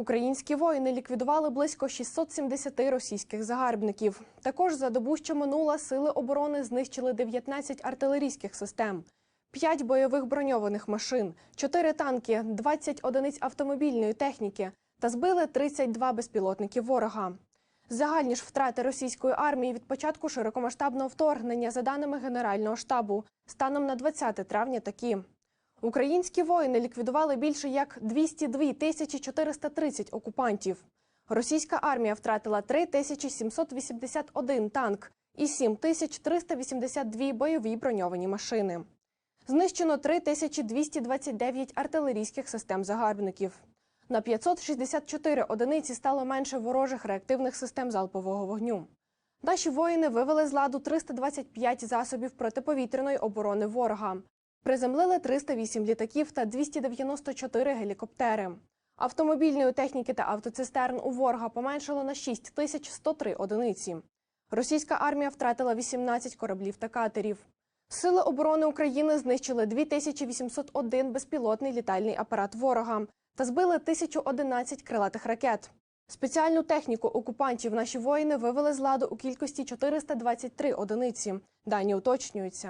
Українські воїни ліквідували близько 670 російських загарбників. Також за добу, що минула, сили оборони знищили 19 артилерійських систем, 5 бойових броньованих машин, 4 танки, 20 одиниць автомобільної техніки та збили 32 безпілотники ворога. Загальні ж втрати російської армії від початку широкомасштабного вторгнення, за даними Генерального штабу, станом на 20 травня такі. Українські воїни ліквідували більше як 202 тисячі 430 окупантів. Російська армія втратила 3 тисячі 781 танк і 7 тисяч 382 бойові броньовані машини. Знищено 3 тисячі 229 артилерійських систем загарбників. На 564 одиниці стало менше ворожих реактивних систем залпового вогню. Наші воїни вивели з ладу 325 засобів протиповітряної оборони ворога. Приземлили 308 літаків та 294 гелікоптери. Автомобільної техніки та автоцистерн у ворога поменшало на 6103 одиниці. Російська армія втратила 18 кораблів та катерів. Сили оборони України знищили 2801 безпілотний літальний апарат ворога та збили 1011 крилатих ракет. Спеціальну техніку окупантів наші воїни вивели з ладу у кількості 423 одиниці. Дані уточнюються.